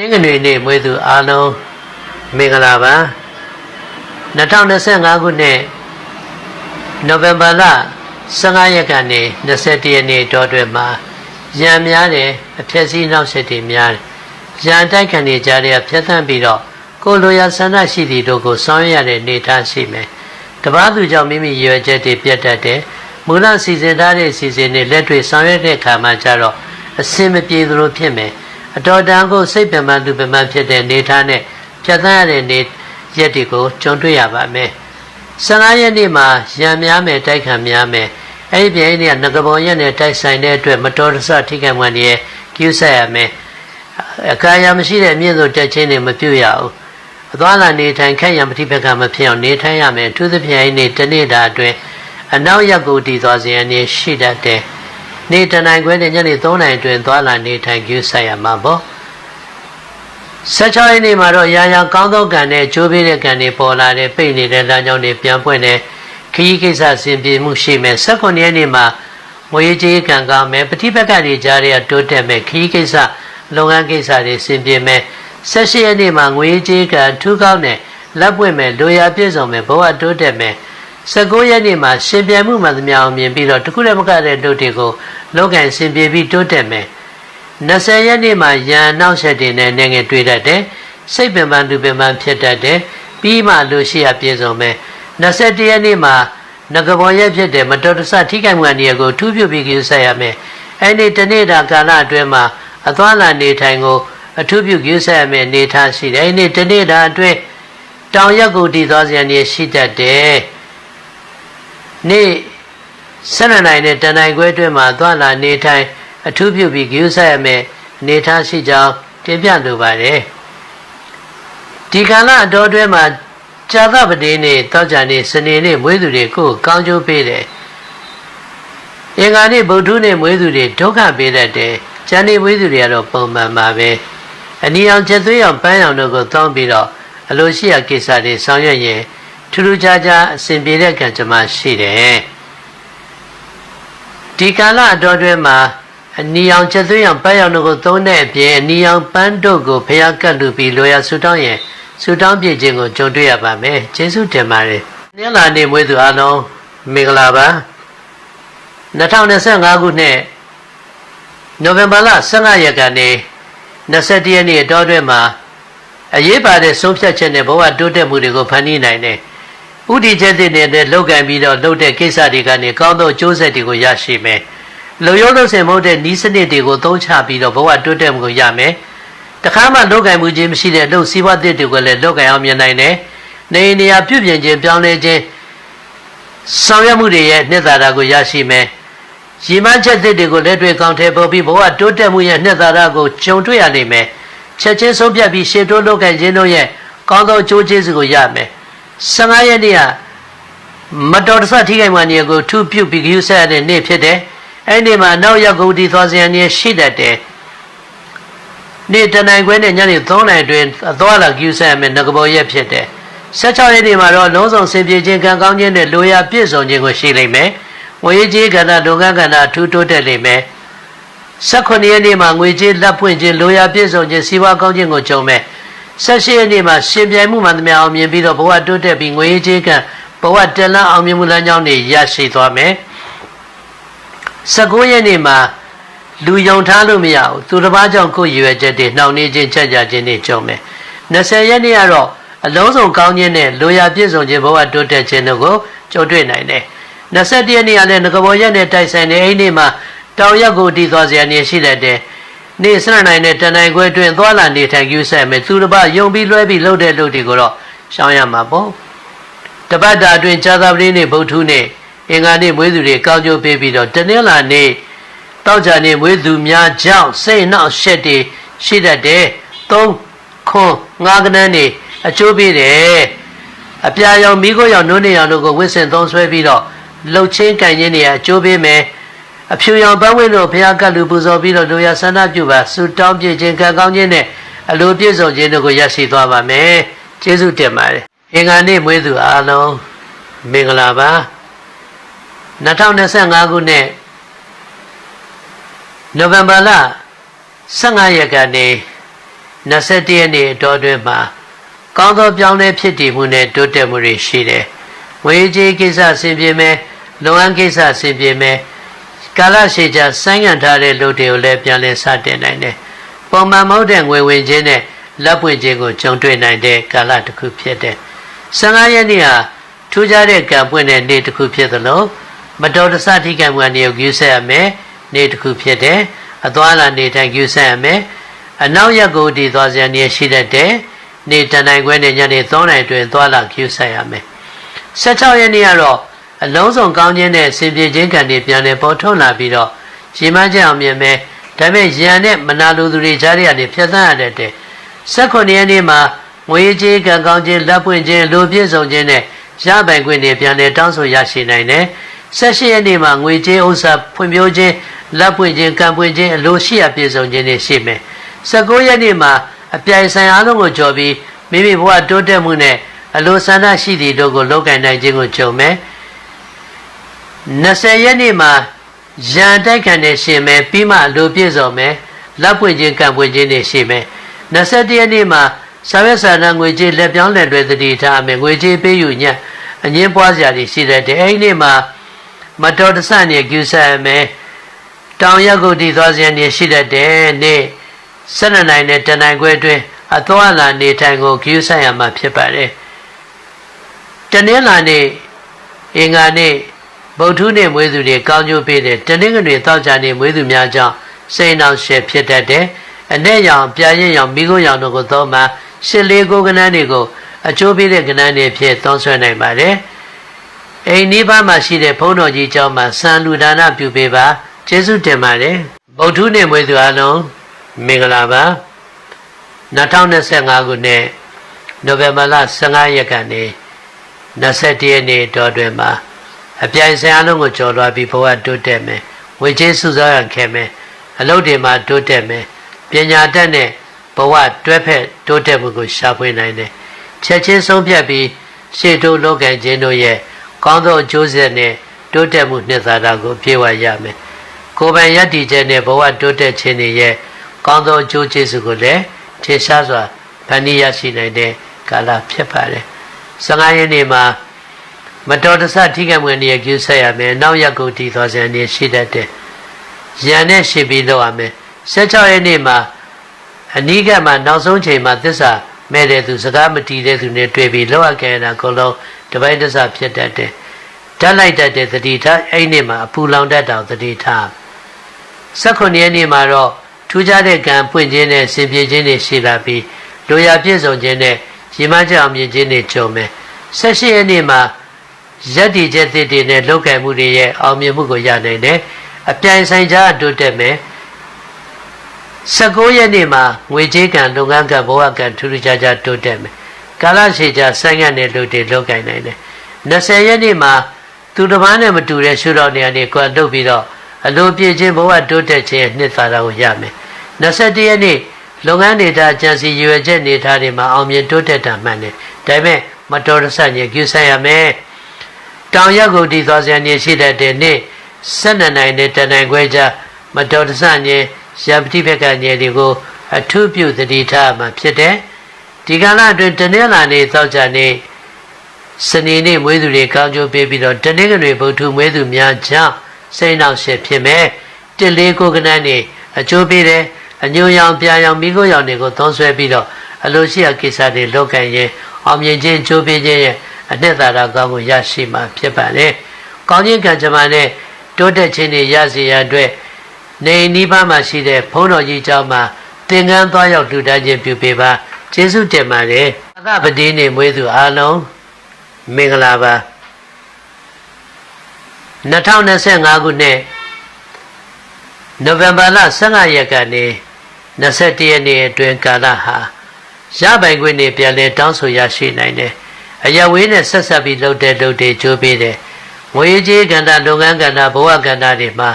နင်္ဂနွေနေ့မွေးသူအားလုံးမင်္ဂလာပါ2025ခုနှစ်နိုဝင်ဘာလ15ရက်ကနေ21ရက်နေ့တောအတွင်းမှာရံများတယ်အဖြစ်စည်းနောက်ဆက်တွေများတယ်ရံတိုက်ခံနေကြတဲ့ဖျက်သန့်ပြီးတော့ကိုလိုရာဆန္ဒရှိသည့်တို့ကိုဆောင်ရွက်ရတဲ့နေသားရှိမယ်တပားသူကြောင့်မိမိရွယ်ချက်တွေပြတ်တတ်တယ်မူလစီစဉ်ထားတဲ့စီစဉ်တွေလက်တွေ့ဆောင်ရွက်တဲ့အခါမှာကျတော့အစင်မပြေသလိုဖြစ်မယ် အတော်တန်ကိုစိတ်ပင်ပန်းသူပင်ပန်းဖြစ်တဲ့နေသားနဲ့ဖြတ်သန်းရတဲ့နေရက်တွေကိုကြုံတွေ့ရပါမယ်15ရက်နေ့မှာရံများမယ်တိုက်ခံများမယ်အဲ့ဒီပြင်နေ့ကငကပုံရက်နဲ့တိုက်ဆိုင်တဲ့အတွက်မတော်တဆထိခိုက်မှန်ရဲ့ကျူးဆက်ရမယ်အကာအရမရှိတဲ့အမြင့်ဆုံးတက်ချင်းတွေမပြုတ်ရဘူးအသွားလာနေထိုင်ခက်ရံပฏิပက္ခမဖြစ်အောင်နေထိုင်ရမယ်အထူးသဖြင့်အဲ့ဒီနေ့တနေ့တာအတွင်းအနောက်ရက်ကိုတည်သွားခြင်းအနေရှိတတ်တယ် နေတနိုင်ခွဲနဲ့ညနေ3နိုင်အတွင်းသွားလာနေထိုင်ကျူးဆက်ရမှာပေါ့16ရက်နေ့မှာတော့ရာရာကောင်းသောကံနဲ့ကျိုးပေးတဲ့ကံတွေပေါ်လာတဲ့ပိတ်နေတဲ့လမ်းကြောင်းတွေပြန်ပွင့်တဲ့ခရီးကိစ္စဆင်ပြေမှုရှိမယ်18ရက်နေ့မှာငွေကြေးကံကောင်းမယ်ပฏิပတ်ကတွေကြားတဲ့တိုးတက်မယ်ခရီးကိစ္စလုပ်ငန်းကိစ္စတွေဆင်ပြေမယ်18ရက်နေ့မှာငွေကြေးကံထူးကောင်းတဲ့လက်ပွင့်မယ်လိုရာပြည့်စုံမယ်ဘဝတိုးတက်မယ် 19ရက်နေ့မှာရှင်ပြိုင်မှုမှသမျှအောင်မြင်ပြီးတော့တခုလည်းမကတဲ့တို့တွေကိုလောကန်ဆင်ပြေပြီးတိုးတက်မယ်20ရက်နေ့မှာယံနောက်ဆက်တင်တဲ့နေငယ်တွေ့တတ်တယ်စိတ်ပင်ပန်းသူပင်ပန်းဖြစ်တတ်တယ်ပြီးမှလူရှိရပြည့်စုံမယ်21ရက်နေ့မှာငကဘောရက်ဖြစ်တဲ့မတော်တဆထိခိုက်မှုအနေကိုထူးပြုပြီးကြည့်ဆက်ရမယ်အဲ့ဒီတနေ့တာကာလအတွင်းမှာအသွားလာနေထိုင်ကိုအထူးပြုကြည့်ဆက်ရမယ်နေထားရှိတယ်အဲ့ဒီတနေ့တာအတွင်းတောင်ရက်ကိုတည်သွားစရာနေရှိတတ်တယ် နေ့ဆက်နိုင်တဲ့တန်တိုင်းခွဲအတွင်းမှာသွားလာနေထိုင်အထူးပြုပြီးဂရုစိုက်ရမယ်အနေထားရှိကြောင်းတင်ပြလိုပါတယ်ဒီကာလအတော်တွဲမှာဇာသပတိနေ့တောက်ကြနေ့စနေနေ့မွေးသူတွေကိုကောင်းကျိုးပေးတယ်အင်္ဂါနေ့ဗုဒ္ဓနေ့မွေးသူတွေဒုက္ခပေးတတ်တယ်ဇန်နေ့မွေးသူတွေကတော့ပုံမှန်ပါပဲအနီအောင်ချက်သွေးအောင်ပန်းအောင်တို့ကိုတောင်းပြီးတော့အလိုရှိရာကိစ္စတွေဆောင်ရွက်ရင် ထူးထူးခြားခြားအစဉ်ပြေတဲ့ကံကြမ္မရှိတယ်ဒီကာလအတော်တွဲမှာအနီအောင်ချက်သွေးအောင်ပန်းအောင်တို့ကိုသုံးတဲ့အပြင်အနီအောင်ပန်းတို့ကိုဖျားကတ်လူပြီးလိုရာဆူတောင်းရင်ဆူတောင်းပြည့်ခြင်းကိုကြုံတွေ့ရပါမယ်ကျေးဇူးတင်ပါတယ်။နေ့လာနေမွေးသူအားလုံးမင်္ဂလာပါ2025ခုနှစ်နိုဝင်ဘာလ15ရက်ကနေ21ရက်နေ့အတော်တွဲမှာအရေးပါတဲ့ဆုံးဖြတ်ချက်နဲ့ဘဝတိုးတက်မှုတွေကိုဖန်တီးနိုင်တယ်။ ဥတီချက်တဲ့နဲ့လောက်ကန်ပြီးတော့လုပ်တဲ့ကိစ္စတွေကနေကောင်းသောအကျိုးဆက်တွေကိုရရှိမယ်။လူရိုးလို့ဆင်မဟုတ်တဲ့ဤစနစ်တွေကိုသုံးချပြီးတော့ဘဝတိုးတက်မှုကိုရမယ်။တခါမှလောက်ကင်မှုချင်းမရှိတဲ့လုံစည်းဝါးသစ်တွေကိုလည်းလောက်ကင်အောင်မြင်နိုင်တယ်။နေနေရာပြုပြင်ခြင်းပြောင်းလဲခြင်းဆောင်ရွက်မှုတွေရဲ့နှစ်သာရကိုရရှိမယ်။ရည်မှန်းချက်သစ်တွေကိုလက်တွေ့ကောင်းထည့်ပေါ်ပြီးဘဝတိုးတက်မှုရဲ့နှစ်သာရကိုကြုံတွေ့ရနိုင်မယ်။ချက်ချင်းဆုံးဖြတ်ပြီးရှေ့တိုးလောက်ကင်ခြင်းတို့ရဲ့ကောင်းသောအကျိုးကျေးဇူးကိုရမယ်။ 15ရက်နေ့ကမတော်တဆထိခိုက်မှနေကိုထူပြုပြီးကြည့်ဆက်ရတဲ့နေ့ဖြစ်တယ်။အဲ့ဒီမှာနောက်ရောက်ကုန်ဒီသွားစရာနေရှိတတ်တယ်။နေ့တနိုင်ခွဲနဲ့ညနေ3နိုင်အတွင်းအသွားလာကြည့်ဆက်ရမယ်ငကဘောရက်ဖြစ်တယ်16ရက်နေ့မှာတော့လုံးစုံဆင်ပြေခြင်းကံကောင်းခြင်းနဲ့လိုရာပြည့်စုံခြင်းကိုရှိလိမ့်မယ်ငွေကြေးကဏ္ဍဒုက္ခကဏ္ဍထူးတိုးတက်လိမ့်မယ်18ရက်နေ့မှာငွေကြေးလက်ပွင့်ခြင်းလိုရာပြည့်စုံခြင်းစီးပွားကောင်းခြင်းကိုကြုံမယ် 18ရက်နေ့မှာရှင်ပြိုင်မှုမှန်သမျှအောင်မြင်ပြီးတော့ဘဝတိုးတက်ပြီးငွေကြေးကံဘဝတလန်းအောင်မြင်မှုလမ်းကြောင်းတွေရရှိသွားမယ်19ရက်နေ့မှာလူယုံထားလို့မရဘူးသူတစ်ပါးကြောင့်ကိုယ်ရွယ်ချက်တွေနှောင့်နှေးခြင်းချက်ကြခြင်းတွေကြုံမယ်20ရက်နေ့ကတော့အလုံးစုံကောင်းခြင်းနဲ့လိုရာပြည့်စုံခြင်းဘဝတိုးတက်ခြင်းတို့ကိုကြုံတွေ့နိုင်တယ်21ရက်နေ့ကလည်းငကဘောရက်နဲ့တိုက်ဆိုင်တဲ့အဲ့ဒီမှာတောင်ရက်ကိုတည်သွားစရာနေရှိတတ်တယ် နေ့စနနိုင်တဲ့တန်နိုင်ခွဲတွင်သွားလာနေထိုင်ယူဆက်မယ်သူတစ်ပါးယုံပြီးလွှဲပြီးလှုပ်တဲ့လှုပ်တွေကိုတော့ရှောင်ရမှာပေါ့တပတ်တာအတွင်းဇာသပတိနေ့ဗုဒ္ဓနေ့အင်္ဂါနေ့မွေးသူတွေကောင်းကျိုးပေးပြီးတော့တနင်္လာနေ့တောက်ကြနေမွေးသူများကြောင့်စိတ်နှောက်ရှက်တွေရှိတတ်တယ်သုံးခွန်ငါးကနန်းနေအကျိုးပေးတယ်အပြာရောင်မိခိုးရောင်နှုတ်နေရောင်တို့ကိုဝစ်စင်သုံးဆွဲပြီးတော့လှုပ်ချင်းကန်ခြင်းတွေအကျိုးပေးမယ် အဖြူရောင်ပန်းဝင်းတို့ဘုရားကလူပူဇော်ပြီးတော့လူရဆန္ဒပြုပါဆုတောင်းပြခြင်းကံကောင်းခြင်းနဲ့အလိုပြည့်စုံခြင်းတို့ကိုရရှိသွားပါမယ်ကျေးဇူးတင်ပါတယ်အင်္ဂါနေ့မွေးသူအားလုံးမင်္ဂလာပါ2025ခုနှစ်နိုဝင်ဘာလ15ရက်ကနေ21ရက်နေ့အတော်အတွင်းမှာကောင်းသောပြောင်းလဲဖြစ်တည်မှုနဲ့တိုးတက်မှုတွေရှိတယ်။ငွေကြေးကိစ္စအဆင်ပြေမယ်၊လုပ်ငန်းကိစ္စအဆင်ပြေမယ်။ ကာလရှည်ကြာဆိုင်းငံ့ထားတဲ့လူတွေကိုလည်းပြန်လည်စတင်နိုင်တယ်။ပုံမှန်မဟုတ်တဲ့ငွေဝင်ခြင်းနဲ့လက်ပွင့်ခြင်းကိုကြုံတွေ့နိုင်တဲ့ကာလတစ်ခုဖြစ်တယ်။15ရက်နေ့ဟာထူးခြားတဲ့ကံပွင့်တဲ့နေ့တစ်ခုဖြစ်သလိုမတော်တဆထိကံမှုအနေကိုယူဆရမယ်နေ့တစ်ခုဖြစ်တယ်။အသွားလာနေထိုင်ယူဆရမယ်။အနောက်ရက်ကိုဒီသွားစရာနေရှိတတ်တဲ့နေတန်နိုင်ခွဲနဲ့ညနေ3နိုင်တွင်သွားလာယူဆရမယ်။16ရက်နေ့ကတော့ အလုံးစုံကောင်းခြင်းနဲ့စင်ပြေခြင်းကံတွေပြန်လည်ပေါ်ထွန်းလာပြီးတော့ရေမန်းချက်အောင်မြင်မယ်ဒါပေမဲ့ရန်နဲ့မနာလိုသူတွေကြားရတဲ့ဖြတ်သန်းရတဲ့တဲ့16ရက်နေ့မှာငွေကြေးကံကောင်းခြင်းလက်ပွင့်ခြင်းလူပြည့်စုံခြင်းနဲ့ရပိုင်ခွင့်တွေပြန်လည်တောင်းဆိုရရှိနိုင်တယ်18ရက်နေ့မှာငွေကြေးဥစ္စာဖွံ့ဖြိုးခြင်းလက်ပွင့်ခြင်းကံပွင့်ခြင်းအလိုရှိရပြည့်စုံခြင်းတွေရှိမယ်19ရက်နေ့မှာအပြိုင်ဆိုင်အားလုံးကိုကြော်ပြီးမိမိဘဝတိုးတက်မှုနဲ့အလိုဆန္ဒရှိသည့်တို့ကိုလောကင်နိုင်ခြင်းကိုကြုံမယ် 20ရက်နေ့မှာရန်တိုက်ခံနေရှင်မယ်ပြီးမှလူပြည့်စုံမယ်လက်ပွင့်ခြင်းကံပွင့်ခြင်းတွေရှိမယ်21ရက်နေ့မှာဆာဝက်ဆာနာငွေကြေးလက်ပြောင်းလက်တွေတတိထားမယ်ငွေကြေးပေးယူညံ့အငင်းပွားစရာတွေရှိတဲ့တဲ့အဲ့ဒီနေ့မှာမတော်တဆနဲ့ကျူဆတ်မယ်တောင်ရက်ကိုတည်သွားစရာနေရှိတဲ့တဲ့နေ့12နိုင်နဲ့တနိုင်ခွဲအတွင်းအသွားလာနေထိုင်ကိုကျူဆတ်ရမှာဖြစ်ပါတယ်တနင်္လာနေ့အင်္ဂါနေ့ ဗုဒ္ဓနေ့မွေးသူတွေကောင်းကျိုးပေးတယ်တနင်္ဂနွေတောက်ကြနေ့မွေးသူများကြောင့်စိတ်နှောင့်ရှက်ဖြစ်တတ်တယ်အ내ရောင်ပြာရင်ရောင်မိခိုးရောင်တို့ကိုသုံးမှရှစ်လေးကိုကနန်းတွေကိုအကျိုးပေးတဲ့ကနန်းတွေဖြစ်သုံးဆွဲနိုင်ပါတယ်အိမ်နိဗ္ဗာန်မှာရှိတဲ့ဘုန်းတော်ကြီးကျောင်းမှာစံလူဒါနပြုပေးပါကျေးဇူးတင်ပါတယ်ဗုဒ္ဓနေ့မွေးသူအလုံးမင်္ဂလာပါ2025ခုနှစ်နိုဝင်ဘာလ15ရက်ကနေ21ရက်နေ့တော်တွင်မှာ အပြိုင်ဆိုင်အလုံးကိုကြော်လွှားပြီးဘဝတိုးတက်မယ်ဝေချင်းစုစားရခဲ့မယ်အလုပ်တွေမှာတိုးတက်မယ်ပညာတတ်နဲ့ဘဝတွဲဖက်တိုးတက်မှုကိုရှာဖွေနိုင်တယ်ချက်ချင်းဆုံးဖြတ်ပြီးရှေ့တိုးလောကခြင်းတို့ရဲ့ကောင်းသောအကျိုးဆက်နဲ့တိုးတက်မှုနှစ်သာရကိုပြေဝရမယ်ကိုယ်ပိုင်ရည်တည်ချက်နဲ့ဘဝတိုးတက်ခြင်းတွေရဲ့ကောင်းသောအကျိုးကျေးဇူးကိုလည်းထင်ရှားစွာဖန်တီးရရှိနိုင်တဲ့ကာလဖြစ်ပါတယ်15ရက်နေ့မှာ မတော်တဆထိခိုက်မှုနေကျူးဆက်ရမယ်နောက်ရက်ကိုတည်သွားစံနေရှိတတ်တယ်ရန်နဲ့ရှိပြီးလောက်ရမယ်16ရက်နေ့မှာအနိကမှာနောက်ဆုံးချိန်မှာသစ္စာမဲ့တဲ့သူစကားမတီးတဲ့သူနဲ့တွေ့ပြီးလောက်ရခဲ့တာကိုလုံးတပိုင်းတစဖြစ်တတ်တယ်ဓာတ်လိုက်တတ်တဲ့သတိထားအဲ့နေ့မှာအပူလောင်တတ်တာသတိထား16ရက်နေ့မှာတော့ထူးခြားတဲ့ကံပွင့်ခြင်းနဲ့ဆင်ပြေခြင်းတွေရှိလာပြီးလိုရာပြည့်စုံခြင်းနဲ့ရေမကြအောင်မြင်ခြင်းတွေကြုံမယ်18ရက်နေ့မှာ ရက်တည်ချက်သစ်တွေနဲ့လောက်ကိုင်မှုတွေရဲ့အောင်မြင်မှုကိုရနိုင်တယ်အပြိုင်ဆိုင်ကြားတိုးတက်မယ်19ရက်နေ့မှာငွေကြေးကံလုပ်ငန်းကံဘဝကံထူးထူးခြားခြားတိုးတက်မယ်ကာလရှည်ကြာဆိုင်းငံ့တဲ့လူတွေလောက်ကင်နိုင်တယ်20ရက်နေ့မှာသူတစ်ပါးနဲ့မတူတဲ့ရှုတော်နေရာတွေကိုလှုပ်ပြီးတော့အလိုပြည့်ခြင်းဘဝတိုးတက်ခြင်းနှစ်သာရကိုရမယ်21ရက်နေ့လုပ်ငန်းနေတာကြံစီရွယ်ချက်နေတာတွေမှာအောင်မြင်တိုးတက်တာမှန်တယ်ဒါပေမဲ့မတော်တဆညကျူဆိုင်ရမယ် တောင်ရက်ကိုတည်သွားစရာနေရှိတဲ့နေ့12နိုင်နဲ့တနိုင်ခွဲကြမတော်တဆညရပတိဘက်ကညတွေကိုအထုပြုသတိထားမှဖြစ်တယ်ဒီကာလအတွင်းတနင်္လာနေ့သောကြာနေ့စနေနေ့မွေးသူတွေကောင်းကျိုးပေးပြီးတော့တနင်္ဂနွေဗုဒ္ဓမွေးသူများကြောင့်စိတ်နှောက်ရှက်ဖြစ်မယ်တစ်လေးကိုကနန်းနေအကျိုးပေးတယ်အညိုရောင်ပြာရောင်မိခိုးရောင်တွေကိုသုံးဆွဲပြီးတော့အလိုရှိရာကိစ္စတွေလုပ်ကိုင်ရင်အောင်မြင်ခြင်းကျိုးပေးခြင်းရဲ့ အနှစ်သာရကောင်းကိုရရှိမှာဖြစ်ပါလေ။ကောင်းခြင်းကံကြမ္မာနဲ့တိုးတက်ခြင်းတွေရစေရအတွက်နေနိဗ္ဗာန်မှာရှိတဲ့ဘုန်းတော်ကြီးเจ้าမှာသင်္ကန်းသွားရောက်လှူဒါန်းခြင်းပြုပေးပါကျေးဇူးတင်ပါတယ်အသပတိနေမွေးသူအားလုံးမင်္ဂလာပါ2025ခုနှစ်နိုဝင်ဘာလ15ရက်ကနေ21ရက်နေ့အတွင်းကာလဟာရပိုင်ခွင့်နေပြန်လဲတောင်းဆိုရရှိနိုင်တယ် အရဝေးနဲ့ဆက်ဆက်ပြီးလှုပ်တဲ့လှုပ်တဲ့ကြိုးပေးတယ်ငွေကြေးကဏ္ဍလုပ်ငန်းကဏ္ဍဘဝကဏ္ဍတွေမှာ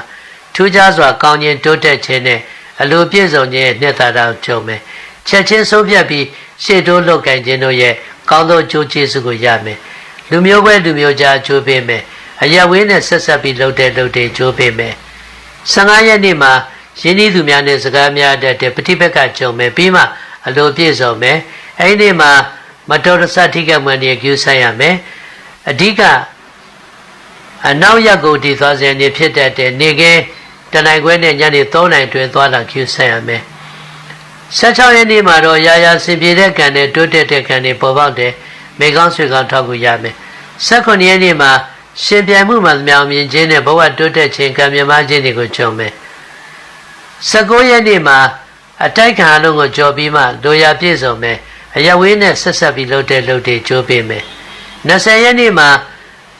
ထူးခြားစွာကောင်းခြင်းတိုးတက်ခြင်းနဲ့အလိုပြည့်စုံခြင်းနှစ်သာရကြုံမယ်ချက်ချင်းဆုံးဖြတ်ပြီးရှေ့တိုးလုပ်ကင်ခြင်းတို့ရဲ့ကောင်းသောကြိုးကျေးဇူးကိုရမယ်လူမျိုးပဲလူမျိုးကြားကြိုးပေးမယ်အရဝေးနဲ့ဆက်ဆက်ပြီးလှုပ်တဲ့လှုပ်တဲ့ကြိုးပေးမယ်15ရက်နေ့မှာရင်းနှီးသူများနဲ့စကားများတတ်တဲ့ပฏิပက္ခကြုံမယ်ပြီးမှအလိုပြည့်စုံမယ်အဲ့ဒီမှာ မတော်တဆထိကမှန်နေကျူးဆိုင်ရမယ်အဓိကအနောက်ရက်ကိုတည်သွားစေနေဖြစ်တတ်တဲ့နေကဲတနိုင်ခွဲနဲ့ညနေ3နိုင်တွင်သွားလာကျူးဆိုင်ရမယ်16ရက်နေ့မှာတော့ရာရာစင်ပြေတဲ့ကံနဲ့တိုးတက်တဲ့ကံတွေပေါ်ပေါက်တယ်မေကောင်းဆွေကောင်းထောက်ကူရမယ်18ရက်နေ့မှာရှင်ပြိုင်မှုမှမြောင်မြင်ခြင်းနဲ့ဘဝတိုးတက်ခြင်းကံမြမခြင်းတွေကိုကြုံမယ်19ရက်နေ့မှာအတိုက်ခံအလုံးကိုကြော်ပြီးမှလိုရာပြည့်စုံမယ် အရဝေးနဲ့ဆက်ဆက်ပြီးလှုပ်တဲ့လှုပ်တွေကြိုးပေးမယ်20ရက်နေ့မှာ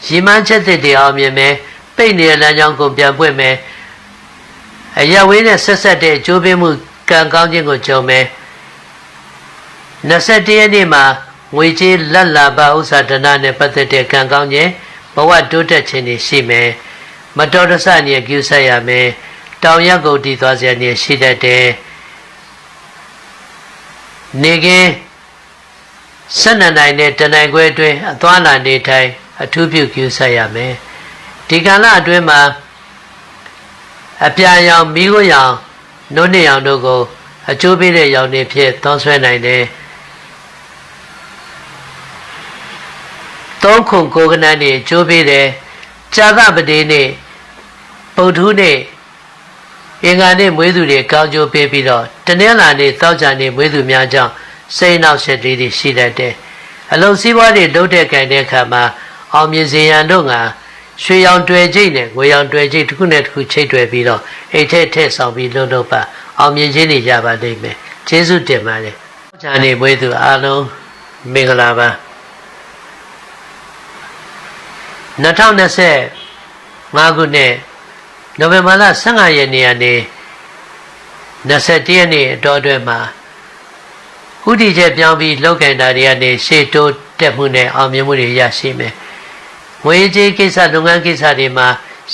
ရီမန်းချက်သစ်တွေအောင်မြင်မယ်ပိတ်နေတဲ့လမ်းကြောင်းကိုပြန်ပွင့်မယ်အရဝေးနဲ့ဆက်ဆက်တဲ့ကြိုးပေးမှုကံကောင်းခြင်းကိုကြုံမယ်21ရက်နေ့မှာငွေကြေးလက်လာပါဥစ္စာဒနာနဲ့ပတ်သက်တဲ့ကံကောင်းခြင်းဘဝတိုးတက်ခြင်းတွေရှိမယ်မတော်တဆညကျူးဆက်ရမယ်တောင်ရက်ကုန်တည်သွားစရာနေရှိတတ်တယ်နေကင်း ဆက်နနိုင်တဲ့တနိုင်ခွဲအတွင်းအသွားလာနေထိုင်အထူးပြုကျူးဆက်ရမယ်ဒီကာလအတွင်းမှာအပြာရောင်မိခိုးရောင်နုံးနေရောင်တို့ကိုအကျိုးပေးတဲ့ရောင်တွေဖြစ်သောဆွဲနိုင်တယ်သုံးခုကိုကနန်းနေအကျိုးပေးတယ်ကြာသပတိနေ့ပုထုနေ့အင်္ဂါနေ့မွေးသူတွေကောင်းကျိုးပေးပြီးတော့တနင်္လာနေ့သောကြာနေ့မွေးသူများကြောင့် စိတ်နောက်ဆက်လေးတွေရှိတတ်တယ်အလုံးစည်းဝါးတွေလုပ်တဲ့ကြိုင်တဲ့အခါမှာအောင်မြင်စေရန်တို့ကရွှေရောင်တွေ့ကြိတ်နဲ့ငွေရောင်တွေ့ကြိတ်တစ်ခုနဲ့တစ်ခုချိတ်တွေ့ပြီးတော့အိတ်ထက်ထက်ဆောင်ပြီးလှုပ်လှုပ်ပါအောင်မြင်ခြင်းတွေရပါလိမ့်မယ်ကျေးဇူးတင်ပါတယ်။ဂျာနေမွေးသူအားလုံးမင်္ဂလာပါ2025ခုနှစ်နိုဝင်ဘာလ15ရက်နေ့ကနေ21ရက်နေ့အတော်အတွင်းမှာ ဥတီချက်ပြောင်းပြီးလောက်ကင်တာတွေကနေရှေ့တိုးတက်မှုနဲ့အောင်မြင်မှုတွေရရှိမယ်။ငွေကြေးကိစ္စလုပ်ငန်းကိစ္စတွေမှာ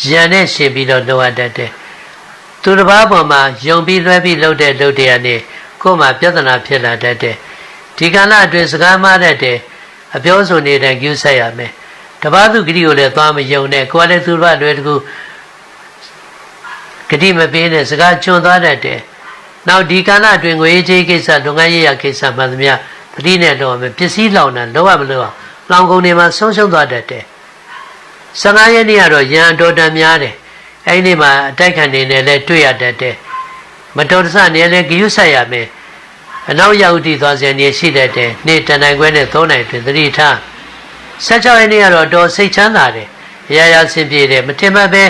ရန်နဲ့ရှင်ပြီးတော့လိုအပ်တတ်တယ်။သူတစ်ပါးပေါ်မှာယုံပြီးလွှဲပြီးလုပ်တဲ့လုပ်တွေကနေကိုယ်မှာပြဿနာဖြစ်လာတတ်တယ်။ဒီကဏ္ဍအတွင်းစကားမှားတတ်တယ်။အပြောဆိုနေတဲ့ကျူးဆက်ရမယ်။တပားသူဂတိကိုလည်းသွားမယုံနဲ့ကိုယ်လည်းသူ့ဘလွယ်တကူဂတိမပေးနဲ့စကားချွန်သွားတတ်တယ်။ နောက်ဒီကာလအတွင်းငွေကြေးကိစ္စလုပ်ငန်းရေးရာကိစ္စမှန်သမျှသတိနဲ့လုပ်ရမယ်ပစ္စည်းလောင်တာလောရမလို့လောင်ကုန်တွေမှာဆုံးရှုံးသွားတတ်တယ်။15ရက်နေ့ကတော့ရန်အတော်တန်များတယ်။အဲဒီနေ့မှာအတိုက်ခံနေနဲ့လည်းတွေ့ရတတ်တယ်။မတော်တဆနေလည်းဂယုဆက်ရမယ်။အနောက်ရောက်တည်သွားစရာနေရှိတတ်တယ်။နေ့တန်နိုင်ခွဲနဲ့3နိုင်တွင်သတိထား16ရက်နေ့ကတော့တော်စိတ်ချမ်းသာတယ်။အရာရာဆင်ပြေတယ်မထင်မှတ်ပဲ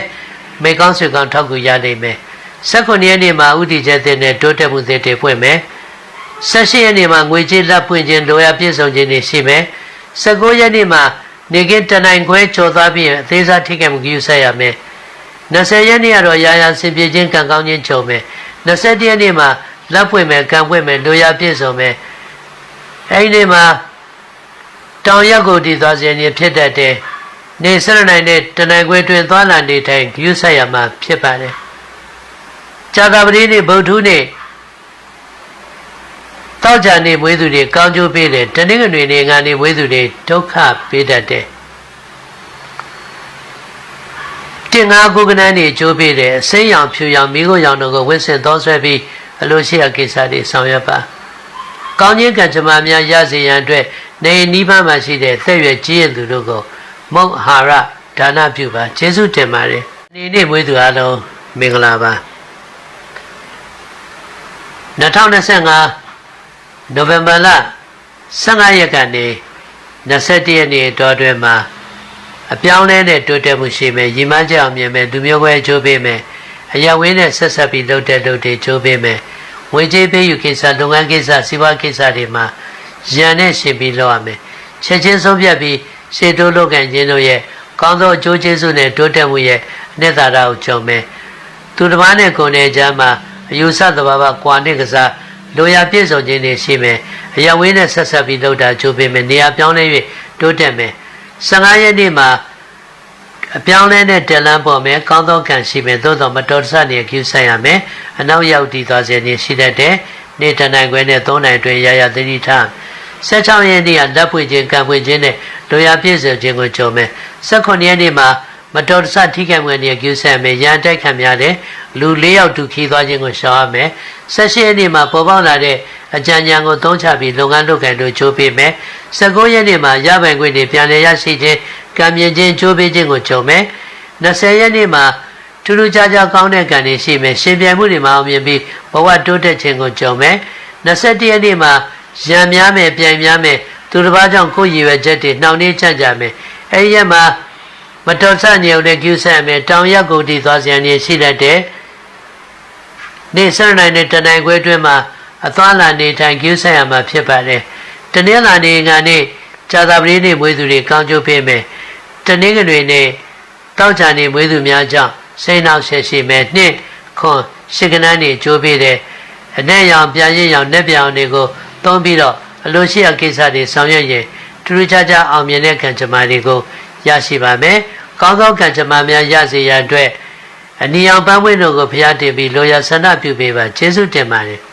မေကောင်းဆွေကောင်းထောက်ကူရနိုင်မယ် 19ရက်နေ့မှာဥတီချက်တဲ့နဲ့တိုးတက်မှုတွေတွေပွင့်မယ်18ရက်နေ့မှာငွေကြေးလက်ပွင့်ခြင်းလိုရာပြည့်စုံခြင်းတွေရှိမယ်19ရက်နေ့မှာနေကင်းတနိုင်ခွဲကျော်သွားပြီးအသေးစားထိခိုက်မှုယူဆက်ရမယ်20ရက်နေ့ကတော့ရာရာဆင်ပြေခြင်းကံကောင်းခြင်းချုပ်မယ်21ရက်နေ့မှာလက်ပွင့်မယ်ကံပွင့်မယ်လိုရာပြည့်စုံမယ်အဲဒီနေ့မှာတောင်ရက်ကိုတည်သွားခြင်းဖြစ်တတ်တယ်နေစရနိုင်တဲ့တနိုင်ခွေတွင်သွားလာနေထိုင်ဂရုစိုက်ရမှာဖြစ်ပါတယ်။ ကြာသာပတိနေ့ဗုဒ္ဓနေ့တောက်ကြနေမွေးသူတွေကောင်းကျိုးပေးတယ်တနင်္ဂနွေနေ့ငါနေမွေးသူတွေဒုက္ခပေးတတ်တယ်။တင်ငါကုကနန်းတွေကျိုးပေးတယ်အစိမ်းရောင်ဖြူရောင်မိခိုးရောင်တို့ကိုဝစ်စင်သောဆွဲပြီးအလိုရှိရာကိစ္စတွေဆောင်ရွက်ပါ။ကောင်းခြင်းကံကြမ္မာများရစေရန်အတွက်နေနိဗ္ဗာန်မှာရှိတဲ့သက်ရွယ်ကြီးရင်သူတို့ကိုမုတ်ဟာရဒါနပြုပါကျေးဇူးတင်ပါတယ်နေ့နေ့မွေးသူအားလုံးမင်္ဂလာပါ 2025နိုဝင်ဘာလ15ရက်ကနေ21ရက်နေ့တော်တွင်မှာအပြောင်းလဲနဲ့တိုးတက်မှုရှိမယ်ရီမန်းကြောင်မြင်မယ်လူမျိုးပွဲချိုးပေးမယ်အရဝင်းနဲ့ဆက်ဆက်ပြီးလုပ်တဲ့လုပ်တွေချိုးပေးမယ်ငွေကြေးပေးယူကိစ္စလုပ်ငန်းကိစ္စစီးပွားကိစ္စတွေမှာရန်နဲ့ရှင်ပြီးလုပ်ရမယ်ချက်ချင်းဆုံးဖြတ်ပြီးရှေ့တိုးလုပ်ကံခြင်းတို့ရဲ့ကောင်းသောအကျိုးကျေးဇူးနဲ့တိုးတက်မှုရဲ့အနှစ်သာရကိုကြုံမယ်သူတစ်ပါးနဲ့ကိုယ်နဲ့ကြားမှာ အယူဆသဘာဝကွာနဲ့ကစားလိုရာပြည့်စုံခြင်းတွေရှိမယ်အရဝင်းနဲ့ဆက်ဆက်ပြီးလုပ်တာကြိုးပေးမယ်နေရာပြောင်းလဲ၍တိုးတက်မယ်15ရက်နေ့မှာအပြောင်းလဲနဲ့တက်လန်းပေါ်မယ်ကောင်းသောကံရှိမယ်သို့တော်မတော်တဆနေကျူးဆိုင်ရမယ်အနောက်ရောက်တည်သွားစေနေရှိတတ်တယ်နေတနိုင်ခွဲနဲ့3နိုင်တွင်ရရသတိထား16ရက်နေ့ကလက်ဖွင့်ခြင်းကံဖွင့်ခြင်းနဲ့လိုရာပြည့်စုံခြင်းကိုကြုံမယ်18ရက်နေ့မှာ မတော်တဆထိခိုက်မှုနဲ့ကျူးဆက်မယ်ရန်တိုက်ခံများတဲ့လူ၄ယောက်တူခီးသွားခြင်းကိုရှောင်ရမယ်ဆက်ရှိရက်နေ့မှာပေါ်ပေါက်လာတဲ့အကြံဉာဏ်ကိုသုံးချပြီးလုပ်ငန်းလုပ်ကိုင်လို့ချိုးပေးမယ်19ရက်နေ့မှာရပိုင်ခွင့်တွေပြန်လည်ရရှိခြင်းကံမြင်ခြင်းချိုးပေးခြင်းကိုကြုံမယ်20ရက်နေ့မှာထူးထူးခြားခြားကောင်းတဲ့ကံတွေရှိမယ်ရှင်ပြိုင်မှုတွေမှာအောင်မြင်ပြီးဘဝတိုးတက်ခြင်းကိုကြုံမယ်21ရက်နေ့မှာရံများမယ်ပြိုင်များမယ်သူတစ်ပါးကြောင့်ကိုယ်ရည်ရွယ်ချက်တွေနှောင့်နှေးချမ်းကြမယ်အဲဒီရက်မှာ မတော်ဆညုံတဲ့ကျူးဆန်မယ်တောင်ရက်ကိုတည်သွားစရာနေရှိတတ်တဲ့နေ့စရနိုင်တဲ့တနိုင်ခွဲအတွင်းမှာအသွားလာနေထိုင်ကျူးဆန်ရမှာဖြစ်ပါတယ်တနင်္လာနေ့ကနေ့ဇာတာပတိနေ့မွေးသူတွေကောင်းကျိုးပေးမယ်တနင်္ဂနွေနေ့တောက်ချာနေမွေးသူများကြောင့်စိတ်နှောက်ဆက်ရှိမယ်နှစ်ခွန်ရှိကနန်းနေကျိုးပေးတဲ့အ내ရောင်ပြန်ရင်ရောင်နဲ့ပြောင်တွေကိုသုံးပြီးတော့အလိုရှိရာကိစ္စတွေဆောင်ရွက်ရင်ထူးထူးခြားခြားအောင်မြင်တဲ့ကံကြမ္မာတွေကို ရရှိပါမယ်။ကောင်းကောင်းကံကြမ္မာများရစေရန်အတွက်အနီအောင်ပန်းပွင့်တို့ကိုဖျားတင်ပြီးလိုရာဆန္ဒပြုပေးပါကျေးဇူးတင်ပါတယ်။